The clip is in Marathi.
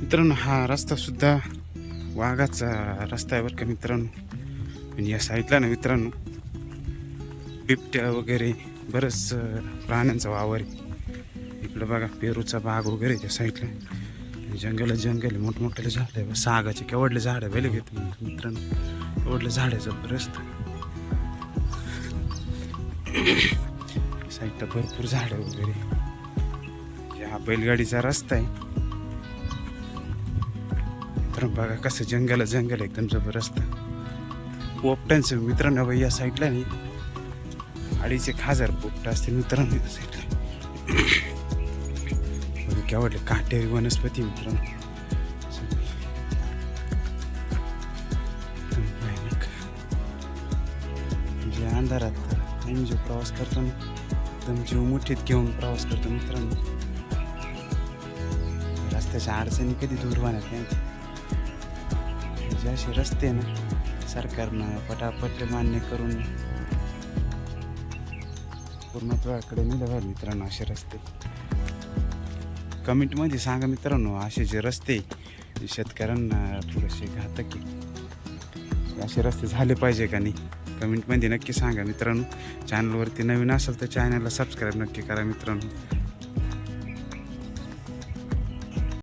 मित्रांनो हा रस्तासुद्धा वाघाचा रस्ता आहे बरं का मित्रांनो. आणि या साईडला ना मित्रांनो बिबट्या वगैरे बरंच प्राण्यांचा वावर आहे. इकडं बघा पेरूचा बाग वगैरे त्या साईडला जंगल जंगल मोठमोठ्याला झाड आहे. सागाचे केवढले झाड आहे वेले घेत मित्रांनो केवढले झाड आहे जबरदस्त. साईडला भरपूर झाडं वगैरे हा बैलगाडीचा रस्ता आहे. तर बघा कसं जंगल जंगल एकदम जबरदस्त. पोपटांचं मित्रांनो बाई या साईडला नाही. अडीच एक हजार पोपट असतील मित्रांनो या साईडला बघा केवढले काटे वनस्पती मित्रांनो. म्हणजे अंधारात आम्ही जो प्रवास करतो ना एकदम जीव मुठीत घेऊन प्रवास करतो मित्रांनो. रस्त्याच्या अडचणी कधी दूर होणार नाही. म्हणजे जे असे रस्ते ना सरकारनं पटापट मान्य करून पूर्णत्वाकडे निघाल मित्रांनो असे रस्ते. कमेंटमध्ये सांगा मित्रांनो असे जे रस्ते शेतकऱ्यांना थोडेसे घातक आहे. असे रस्ते झाले पाहिजे का नाही? कमेंटमध्ये नक्की सांगा मित्रांनो. चॅनलवरती नवीन असेल तर चॅनलला सबस्क्राईब नक्की करा मित्रांनो.